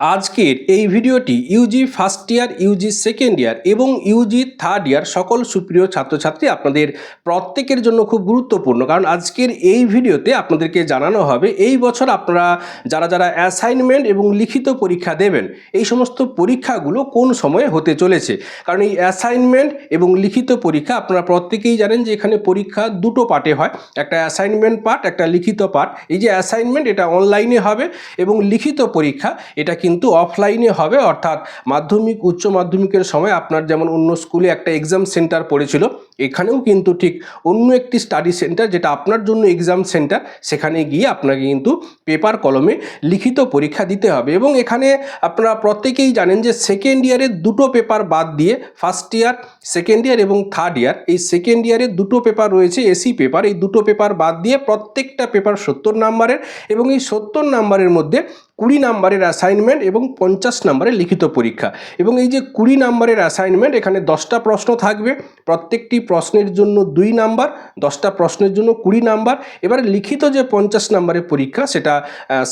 আজকের এই ভিডিওটি UG first year UG second year এবং ইউজি থার্ড ইয়ার সকল সুপ্রিয় ছাত্রছাত্রী আপনাদের প্রত্যেকের জন্য খুব গুরুত্বপূর্ণ। কারণ আজকের এই ভিডিওতে আপনাদেরকে জানানো হবে, এই বছর আপনারা যারা যারা অ্যাসাইনমেন্ট এবং লিখিত পরীক্ষা দেবেন, এই সমস্ত পরীক্ষাগুলো কোন সময়ে হতে চলেছে? কারণ এই অ্যাসাইনমেন্ট এবং লিখিত পরীক্ষা আপনারা প্রত্যেকেই জানেন যে এখানে পরীক্ষা দুটো পার্টে হয়, একটা অ্যাসাইনমেন্ট পার্ট একটা লিখিত পার্ট এই যে অ্যাসাইনমেন্ট এটা অনলাইনে হবে এবং লিখিত পরীক্ষা, এটা কিন্তু অফলাইনে হবে, অর্থাৎ মাধ্যমিক, উচ্চ মাধ্যমিকের সময় আপনার যেমন অন্য স্কুলে একটা এক্সাম সেন্টার পড়েছিল, এখানেও কিন্তু ঠিক অন্য একটি স্টাডি সেন্টার যেটা আপনার জন্য এক্সাম সেন্টার সেখানে গিয়ে আপনাকে কিন্তু পেপার কলমে লিখিত পরীক্ষা দিতে হবে। এবং এখানে আপনারা প্রত্যেকেই জানেন যে সেকেন্ড ইয়ারের দুটো পেপার বাদ দিয়ে ফার্স্ট ইয়ার সেকেন্ড ইয়ার এবং থার্ড ইয়ার এই সেকেন্ড ইয়ারের দুটো পেপার রয়েছে এসি পেপার এই দুটো পেপার বাদ দিয়ে প্রত্যেকটা পেপার সত্তর নাম্বারের এবং এই সত্তর নাম্বারের মধ্যে কুড়ি নাম্বারের অ্যাসাইনমেন্ট এবং পঞ্চাশ নাম্বারের লিখিত পরীক্ষা। এবং এই যে কুড়ি নাম্বারের অ্যাসাইনমেন্ট এখানে দশটা প্রশ্ন থাকবে। প্রত্যেকটি প্রশ্নের জন্য দুই নাম্বার, দশটা প্রশ্নের জন্য কুড়ি নাম্বার। এবারে লিখিত যে পঞ্চাশ নাম্বারের পরীক্ষা, সেটা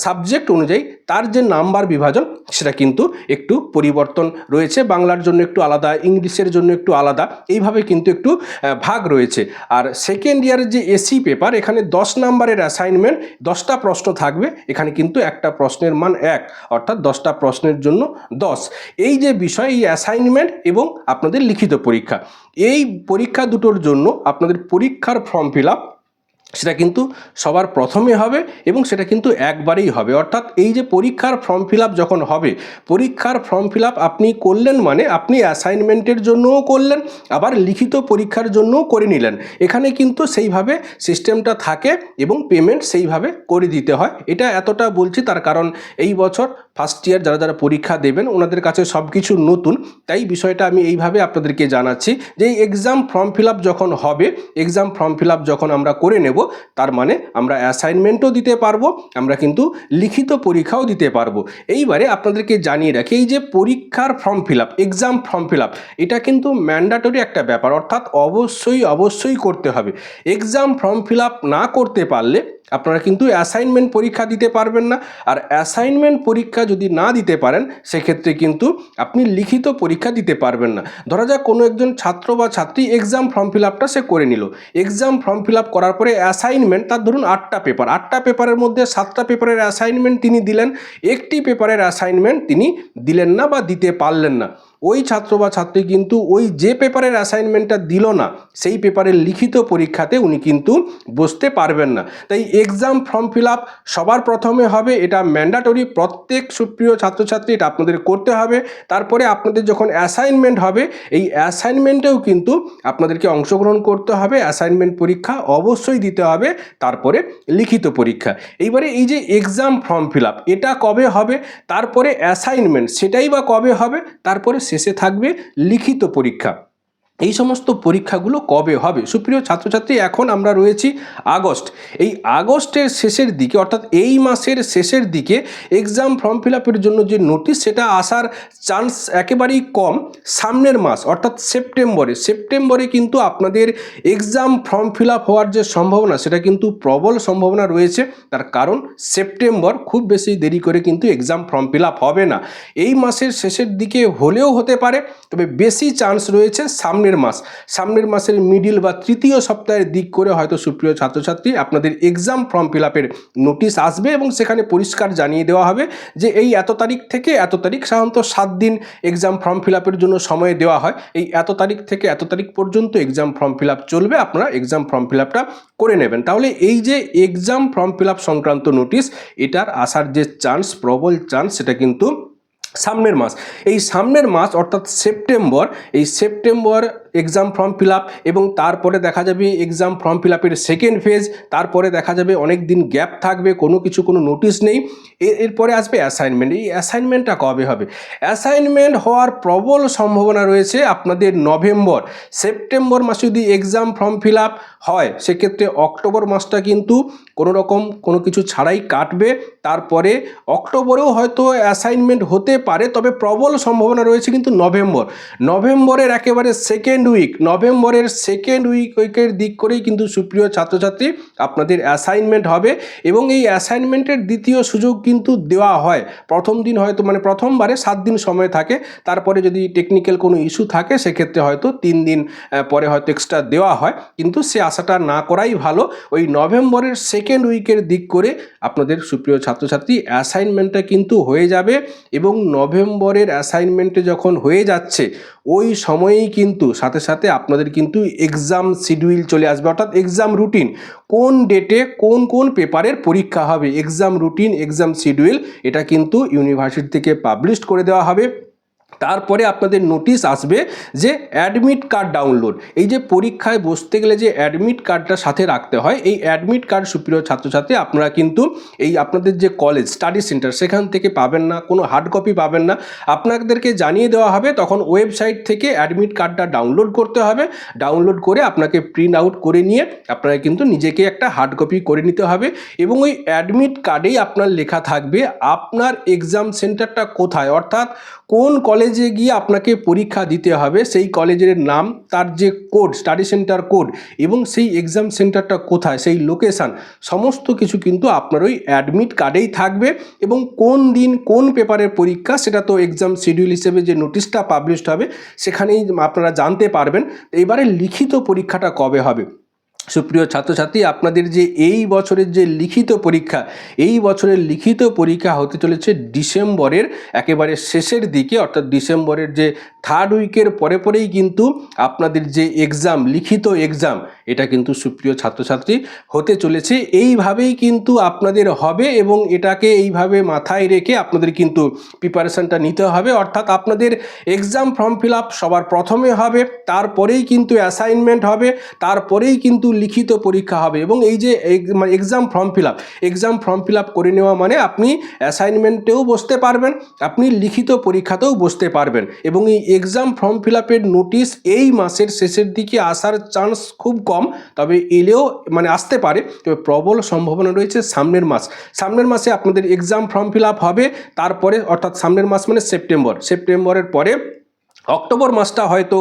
সাবজেক্ট অনুযায়ী তার যে নাম্বার বিভাজন, সেটা কিন্তু একটু পরিবর্তন রয়েছে। বাংলার জন্য একটু আলাদা, ইংলিশের জন্য একটু আলাদা, এইভাবে কিন্তু একটু ভাগ রয়েছে। আর সেকেন্ড ইয়ারের যে এসি পেপার এখানে দশ নাম্বারের অ্যাসাইনমেন্ট দশটা প্রশ্ন থাকবে। এখানে কিন্তু একটা প্রশ্নের মান এক, অর্থাৎ দশটা প্রশ্নের জন্য দশ। এই যে বিষয়, এই অ্যাসাইনমেন্ট এবং আপনাদের লিখিত পরীক্ষা, এই পরীক্ষা দুটোর জন্য আপনাদের পরীক্ষার ফর্ম ফিল আপ সেটা কিন্তু সবার প্রথমে হবে এবং সেটা কিন্তু একবারেই হবে। অর্থাৎ এই যে পরীক্ষার ফর্ম ফিল যখন হবে, পরীক্ষার ফর্ম ফিল আপ আপনি করলেন মানে আপনি অ্যাসাইনমেন্টের জন্যও করলেন, আবার লিখিত পরীক্ষার জন্যও করে নিলেন। এখানে কিন্তু সেইভাবে সিস্টেমটা থাকে এবং পেমেন্ট সেইভাবে করে দিতে হয়। এটা এতটা বলছি তার কারণ এই বছর ফার্স্ট ইয়ার যারা যারা পরীক্ষা দেবেন, ওনাদের কাছে সব কিছু নতুন। তাই বিষয়টা আমি এইভাবে আপনাদেরকে জানাচ্ছি যে এই এক্সাম ফর্ম ফিল যখন হবে এক্সাম ফর্ম ফিল যখন আমরা করে নেব, তার মানে আমরা অ্যাসাইনমেন্টও দিতে পারব, আমরা কিন্তু লিখিত পরীক্ষাও দিতে পারব। এইবারে আপনাদেরকে জানিয়ে রাখি, এই যে পরীক্ষার form fill exam form fill এটা কিন্তু ম্যান্ডাটরি একটা ব্যাপার। অর্থাৎ অবশ্যই অবশ্যই করতে হবে। এক্সাম ফর্ম ফিল না করতে পারলে আপনারা কিন্তু অ্যাসাইনমেন্ট পরীক্ষা দিতে পারবেন না। আর অ্যাসাইনমেন্ট পরীক্ষা যদি না দিতে পারেন, সেক্ষেত্রে কিন্তু আপনি লিখিত পরীক্ষা দিতে পারবেন না। ধরা যাক কোনো একজন ছাত্র বা ছাত্রী এক্সাম ফর্ম ফিল আপটা সে করে নিল। এক্সাম ফর্ম ফিল আপ করার পরে অ্যাসাইনমেন্ট তার ধরুন আটটা পেপার আটটা পেপারের মধ্যে সাতটা পেপারের অ্যাসাইনমেন্ট তিনি দিলেন। একটি পেপারের অ্যাসাইনমেন্ট তিনি দিলেন না বা দিতে পারলেন না। ওই ছাত্র বা ছাত্রী কিন্তু ওই যে পেপারের অ্যাসাইনমেন্টটা দিল না, সেই পেপারের লিখিত পরীক্ষাতে উনি কিন্তু বসতে পারবেন না। তাই এক্সাম ফর্ম ফিল আপ সবার প্রথমে হবে, এটা ম্যান্ডাটরি প্রত্যেক সুপ্রিয় ছাত্রছাত্রী, এটা আপনাদের করতে হবে। তারপরে আপনাদের যখন অ্যাসাইনমেন্ট হবে, এই অ্যাসাইনমেন্টেও কিন্তু আপনাদেরকে অংশগ্রহণ করতে হবে অ্যাসাইনমেন্ট পরীক্ষা অবশ্যই দিতে হবে, তারপরে লিখিত পরীক্ষা। এইবারে এই যে এক্সাম ফর্ম ফিল আপ এটা কবে হবে? তারপরে অ্যাসাইনমেন্ট সেটাই বা কবে হবে? তারপরে শেষে থাকবে লিখিত পরীক্ষা। এই সমস্ত পরীক্ষাগুলো কবে হবে? সুপ্রিয় ছাত্রছাত্রী, এখন আমরা রয়েছি আগস্ট। এই আগস্টের শেষের দিকে, অর্থাৎ এই মাসের শেষের দিকে এক্সাম ফর্ম ফিল জন্য যে নোটিশ সেটা আসার চান্স একেবারেই কম সামনের মাস, অর্থাৎ সেপ্টেম্বরে। সেপ্টেম্বরে কিন্তু আপনাদের এক্সাম ফর্ম ফিল হওয়ার যে সম্ভাবনা, সেটা কিন্তু প্রবল সম্ভাবনা রয়েছে। তার কারণ সেপ্টেম্বর খুব বেশি দেরি করে কিন্তু এক্সাম ফর্ম ফিল হবে না। এই মাসের শেষের দিকে হলেও হতে পারে, তবে বেশি চান্স রয়েছে সামনের মাস, সামনের মাসের মিডিল বা তৃতীয় সপ্তাহের দিক করে হয়তো সুপ্রিয় ছাত্রছাত্রী আপনাদের এক্সাম ফর্ম ফিল আপের নোটিশ আসবে এবং সেখানে পরিষ্কার জানিয়ে দেওয়া হবে যে এই এত তারিখ থেকে এত তারিখ সাধারণত সাত দিন এক্সাম ফর্ম ফিল আপের জন্য সময় দেওয়া হয়। এই এত তারিখ থেকে এত তারিখ পর্যন্ত এক্সাম ফর্ম ফিল আপ চলবে, আপনারা এক্সাম ফর্ম ফিল আপটা করে নেবেন। তাহলে এই যে এক্সাম ফর্ম ফিল আপ সংক্রান্ত নোটিশ এটার আসার যে চান্স প্রবল চান্স সেটা কিন্তু সামনের মাস। এই সামনের মাস অর্থাৎ সেপ্টেম্বর, এই সেপ্টেম্বর এক্সাম ফর্ম ফিল এবং তারপরে দেখা যাবে exam form fill second phase তারপরে দেখা যাবে অনেক দিন গ্যাপ থাকবে, কোনো কিছু, কোনো নোটিশ নেই। এরপরে আসবে অ্যাসাইনমেন্ট এই অ্যাসাইনমেন্টটা কবে হবে? অ্যাসাইনমেন্ট হওয়ার প্রবল সম্ভাবনা রয়েছে আপনাদের নভেম্বর। সেপ্টেম্বর মাসে যদি এক্সাম ফর্ম ফিল হয়, সেক্ষেত্রে অক্টোবর মাসটা কিন্তু কোনো রকম কোনো কিছু ছাড়াই কাটবে। তারপরে অক্টোবরেও হয়তো অ্যাসাইনমেন্ট হতে পারে, তবে প্রবল সম্ভাবনা রয়েছে কিন্তু নভেম্বর। নভেম্বরের একেবারে সেকেন্ড উইক নভেম্বরের সেকেন্ড উইক উইকের দিক করেই কিন্তু সুপ্রিয় ছাত্রছাত্রী আপনাদের অ্যাসাইনমেন্ট হবে এবং এই অ্যাসাইনমেন্টের দ্বিতীয় সুযোগ কিন্তু দেওয়া হয়। প্রথম দিন হয়তো মানে প্রথমবারে সাত দিন সময় থাকে, তারপরে যদি টেকনিক্যাল কোনো ইস্যু থাকে, সেক্ষেত্রে হয়তো তিন দিন পরে হয়তো এক্সট্রা দেওয়া হয়। কিন্তু সে আশাটা না করাই ভালো। ওই নভেম্বরের সেকেন্ড উইকের দিক করে আপনাদের সুপ্রিয় ছাত্রছাত্রী অ্যাসাইনমেন্টটা কিন্তু হয়ে যাবে এবং নভেম্বরের অ্যাসাইনমেন্টে যখন হয়ে যাচ্ছে, ওই সময়েই কিন্তু, সাথে সাথে আপনাদের কিন্তু এক্সাম শিডিউল চলে আসবে, অর্থাৎ এক্সাম রুটিন কোন ডেটে কোন কোন পেপারের পরীক্ষা হবে? এক্সাম রুটিন এক্সাম শিডিউল এটা কিন্তু ইউনিভার্সিটি থেকে পাবলিশ করে দেওয়া হবে। তারপরে আপনাদের নোটিশ আসবে যে অ্যাডমিট কার্ড ডাউনলোড এই যে পরীক্ষায় বসতে গেলে যে অ্যাডমিট কার্ডটা সাথে রাখতে হয়, এই অ্যাডমিট কার্ড সুপ্রিয় ছাত্রছাত্রী, আপনারা কিন্তু এই আপনাদের যে কলেজ স্টাডি সেন্টার সেখান থেকে পাবেন না, কোনো হার্ড কপি পাবেন না। আপনাদেরকে জানিয়ে দেওয়া হবে, তখন ওয়েবসাইট থেকে অ্যাডমিট কার্ডটা ডাউনলোড করতে হবে। ডাউনলোড করে আপনাকে প্রিন্ট আউট করে নিয়ে আপনাকে কিন্তু নিজেকে একটা হার্ড কপি করে নিতে হবে এবং ওই অ্যাডমিট কার্ডেই আপনার লেখা থাকবে, আপনার এক্সাম সেন্টারটা কোথায়? অর্থাৎ কোন কলেজে গিয়ে আপনাকে পরীক্ষা দিতে হবে। সেই কলেজের নাম, তার যে কোড, স্টাডি সেন্টার কোড এবং সেই এক্সাম সেন্টারটা কোথায়, সেই লোকেশান, সমস্ত কিছু কিন্তু আপনার ওই অ্যাডমিট কার্ডেই থাকবে এবং কোন দিন কোন পেপারের পরীক্ষা, সেটা তো এক্সাম শিডিউল হিসেবে যে নোটিশটা পাবলিশড হবে, সেখানেই আপনারা জানতে পারবেন। এবারে লিখিত পরীক্ষাটা কবে হবে? সুপ্রিয় ছাত্রছাত্রী, আপনাদের যে এই বছরের যে লিখিত পরীক্ষা, এই বছরের লিখিত পরীক্ষা হতে চলেছে ডিসেম্বরের একেবারে শেষের দিকে, অর্থাৎ ডিসেম্বরের যে থার্ড উইকের পরে পরেই কিন্তু আপনাদের যে এক্সাম লিখিত এক্সাম এটা কিন্তু সুপ্রিয় ছাত্রছাত্রী হতে চলেছে। এইভাবেই কিন্তু আপনাদের হবে এবং এটাকে এইভাবে মাথায় রেখে আপনাদের কিন্তু প্রিপারেশনটা নিতে হবে। অর্থাৎ আপনাদের এক্সাম ফর্ম ফিল আপ সবার প্রথমে হবে, তারপরেই কিন্তু অ্যাসাইনমেন্ট হবে, তারপরেই কিন্তু লিখিত পরীক্ষা হবে এবং এই যে exam form fill up exam form fill up করে নেওয়া মানে আপনি অ্যাসাইনমেন্টেও বসতে পারবেন, আপনি লিখিত পরীক্ষাতেও বসতে পারবেন এবং এই এক্সাম ফর্ম ফিল আপের নোটিশ এই মাসের শেষের দিকে আসার চান্স খুব কম। তবে এলেও মানে আসতে পারে। তবে প্রবল সম্ভাবনা রয়েছে সামনের মাস। সামনের মাসে আপনাদের এক্সাম ফর্ম ফিল হবে, তারপরে অর্থাৎ সামনের মাস মানে সেপ্টেম্বর সেপ্টেম্বরের পরে অক্টোবর মাসটা হয়তো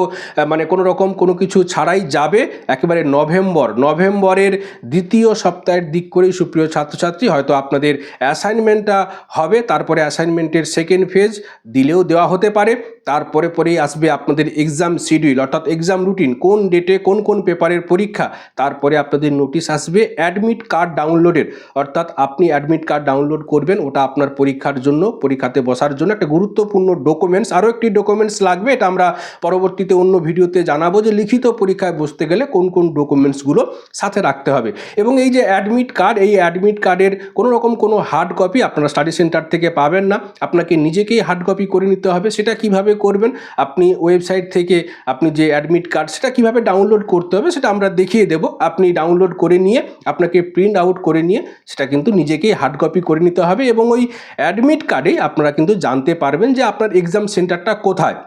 মানে কোনো রকম কোনো কিছু ছাড়াই যাবে। একেবারে নভেম্বর। নভেম্বরের দ্বিতীয় সপ্তাহের দিক করেই সুপ্রিয় ছাত্রছাত্রী, হয়তো আপনাদের অ্যাসাইনমেন্টটা হবে। তারপরে অ্যাসাইনমেন্টের সেকেন্ড ফেজ দিলেও দেওয়া হতে পারে। তারপরে পরেই আসবে আপনাদের এক্সাম শিডিউল অর্থাৎ এক্সাম রুটিন কোন ডেটে কোন কোন পেপারের পরীক্ষা। তারপরে আপনাদের নোটিশ আসবে অ্যাডমিট কার্ড ডাউনলোডের অর্থাৎ আপনি অ্যাডমিট কার্ড ডাউনলোড করবেন, ওটা আপনার পরীক্ষার জন্য, পরীক্ষাতে বসার জন্য। একটা গুরুত্বপূর্ণ ডকুমেন্টস আরও একটি ডকুমেন্টস লাগবে। এটা আমরা পরবর্তীতে অন্য ভিডিওতে জানাব যে লিখিত পরীক্ষায় বসতে গেলে কোন কোন ডকুমেন্টসগুলো সাথে রাখতে হবে। এবং এই যে অ্যাডমিট কার্ড, এই অ্যাডমিট কার্ডের কোনো রকম কোনো হার্ড কপি আপনারা স্টাডি সেন্টার থেকে পাবেন না। আপনাকে নিজেকেই হার্ড কপি করে নিতে হবে, সেটা কীভাবে করবেন? আপনি ওয়েবসাইট থেকে আপনি যে অ্যাডমিট কার্ড, সেটা কীভাবে ডাউনলোড করতে হবে, সেটা আমরা দেখিয়ে দেব। আপনি ডাউনলোড করে নিয়ে, আপনাকে প্রিন্ট আউট করে নিয়ে, সেটা কিন্তু নিজেকেই হার্ড কপি করে নিতে হবে। এবং ওই অ্যাডমিট কার্ডেই আপনারা কিন্তু জানতে পারবেন যে আপনার এক্সাম সেন্টারটা কোথায়।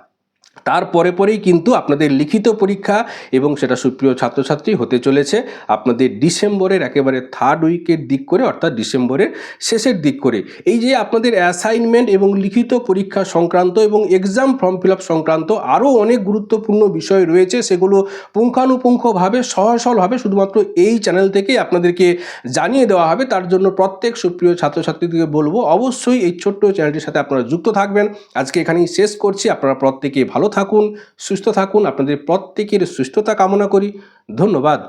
তারপরে পরেই কিন্তু আপনাদের লিখিত পরীক্ষা এবং সেটা সুপ্রিয় ছাত্রছাত্রী হতে চলেছে। আপনাদের ডিসেম্বরের একেবারে থার্ড উইকের দিক করে, অর্থাৎ ডিসেম্বরের শেষের দিক করে। এই যে আপনাদের অ্যাসাইনমেন্ট এবং লিখিত পরীক্ষা সংক্রান্ত এবং এক্সাম ফর্ম ফিল সংক্রান্ত আরও অনেক গুরুত্বপূর্ণ বিষয় রয়েছে, সেগুলো পুঙ্খানুপুঙ্খভাবে, সহসলভাবে শুধুমাত্র এই চ্যানেল থেকেই আপনাদেরকে জানিয়ে দেওয়া হবে। তার জন্য প্রত্যেক সুপ্রিয় ছাত্রছাত্রীদেরকে বলব, অবশ্যই এই ছোট্ট চ্যানেলটির সাথে আপনারা যুক্ত থাকবেন। আজকে এখানেই শেষ করছি। আপনারা প্রত্যেকে ভালো থাকুন সুস্থ থাকুন। আপনাদের প্রত্যেকের সুস্থতা কামনা করি। ধন্যবাদ।